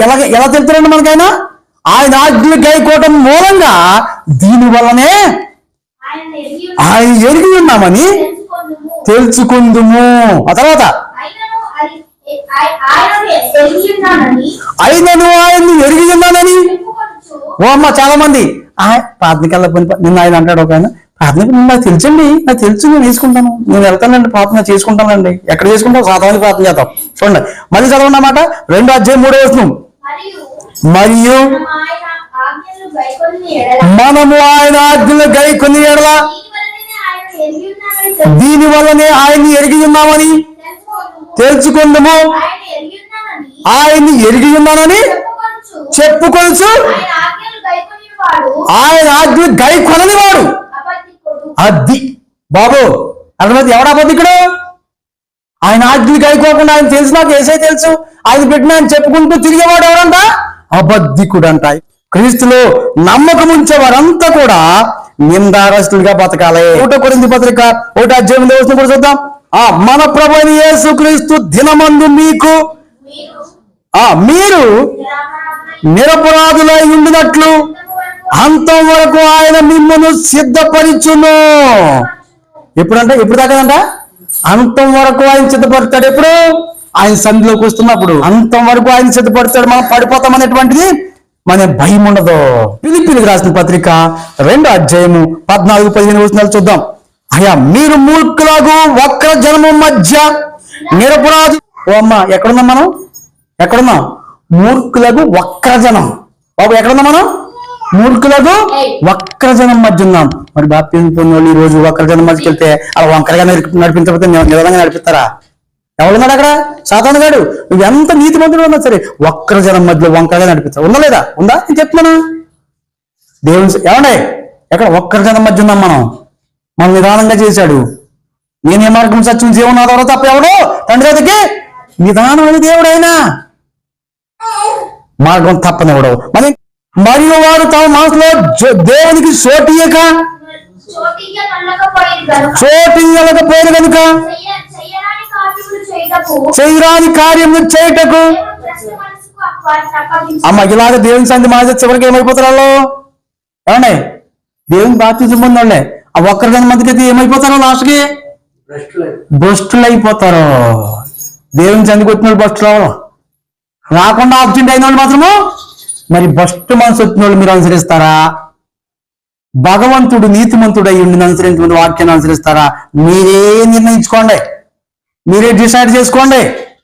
ఎలా ఎలా తెలుస్తారండి మనకైనా? ఆయన ఆజ్ఞలు గైకోవటం మూలంగా దీని వల్లనే ఆయన ఎరిగి ఉన్నామని తెలుసుకుందుము. ఆ తర్వాత? అయినను ఆయన్ని ఎరిగి ఉన్నానని? ఓ అమ్మ చాలా మంది ఆ, ప్రార్థనకి వెళ్ళకపోయిన నిన్న ఆయన అంటాడు ఒక ఆయన. ప్రార్థనకి నాకు తెలుసండి నాకు తెలుసు నేను తీసుకుంటాను. నేను వెళ్తానండి ప్రార్థన చేసుకుంటానండి. ఎక్కడ చేసుకుంటాం సాధారణ ప్రార్థన చేద్దాం. చూడండి మళ్ళీ చదవండి అన్నమాట. రెండో అధ్యాయం మూడో వస్తున్నాం మరియు మనము ఆయన ఆజ్ఞలు గై కొన్ని ఎడల దీని ఎరిగి వల్లనే ఆయన్ని ఎరిగి ఉన్నామని తెలుసుకుందాము. ఆయన్ని ఎరిగి ఉన్నానని చెప్పుకొనుచు. ఆయన ఆజ్ఞ గై కొనని వాడు అది. బాబు అర్థమైంది? ఎవడు అబద్ధికుడు ఆయన ఆజ్ఞలు గైకోకుండా ఆయన తెలుసు నాకు ఏసై తెలుసు. ఆయన పెట్టిన ఆయన చెప్పుకుంటూ తిరిగేవాడు ఎవరంట? అబద్ధికుడు అంట క్రీస్తులో నమ్మకం ఉంచే వారంతా కూడా నిందారస్తులుగా బతకాలి. ఒకటో కొరింది పత్రిక ఒకటి అధ్యాయం వస్తుంది కూడా చూద్దాం. ఆ మన ప్రభు అయిన యేసు క్రీస్తు దినమందు మీకు ఆ మీరు నిరపరాధులై ఉండినట్లు అంతం వరకు ఆయన మిమ్మల్ని సిద్ధపరిచును. ఎప్పుడంట? ఎప్పుడు దాకాదంట అంతం వరకు ఆయన సిద్ధపడతాడు ఎప్పుడు? ఆయన సంధిలోకి వస్తున్నప్పుడు. అంతం వరకు ఆయన సిద్ధపడతాడు. మనం పడిపోతాం అనేటువంటిది మన భయం ఉండదు. పిలిపిలికి రాసిన పత్రిక రెండో అధ్యాయము పద్నాలుగు పదిహేను వచనాలు చూద్దాం. అయ్యా మీరు మూర్ఖులకు వక్ర జన్మ మధ్య నిరపరాధు ఓ అమ్మ ఎక్కడున్నాం మనం? ఎక్కడున్నాం? మూర్ఖులకు వక్రజనం బాబు ఎక్కడున్నాం మనం? మూర్ఖులకు వక్రజనం మధ్య ఉన్నాం. మరి బాప్యం పొందిన వాళ్ళు ఈ రోజు వక్రజనం మధ్యకి వెళ్తే అలా వంకరగా నడిపి- నడిపించకపోతే ని- నిదానంగా నడిపిస్తారా? ఎవడున్నాడు అక్కడ? సాతాను గాడు. నువ్వు ఎంత నీతి మంత్రులు ఉన్నా సరే వక్రజనం మధ్యలో వంకరగా నడిపిస్తా ఉందా లేదా? ఉందా? నేను చెప్తున్నాను? దేవుని ఏమండే? ఎక్కడ వక్రజనం మధ్య ఉన్నాం మనం. మనం నిదానంగా చేశాడు. నేను ఏ మార్గం సత్యం జీవనం ద్వారా తప్ప ఎవడు? తండ్రి దగ్గరికి నిదానం అని దేవుడైనా. మార్గం తప్పనివ్వడు. మరి మరియు వారు తమ మనసులో దేవునికి చోటియక చోటియలేకపోయారు కనుక. కార్యములు చేయుటకు. చేయరాని కార్యము చేయటకు? అమ్మ ఇలాగ దేవుని సంధి మాసే చివరికి ఏమైపోతారు? వాళ్ళు ఏమండి? దేవుని బాప్తిజం పొందండి ఆ ఒక్కరికైనా మందికి అయితే ఏమైపోతారో లాస్ట్కి? భ్రష్టులు అయిపోతారు దేవుని సంధికి వచ్చిన వాళ్ళు భ్రష్టులు. రాకుండా ఆబ్సెంట్ అయిన వాళ్ళు మాత్రము మరి భ్రష్టు మనసు వచ్చిన వాళ్ళు మీరు అనుసరిస్తారా? భగవంతుడు నీతిమంతుడు అయి ఉండి అనుసరించిన వాక్యాన్ని అనుసరిస్తారా? మీరే నిర్ణయించుకోండి. మీరే డిసైడ్ చేసుకోండి.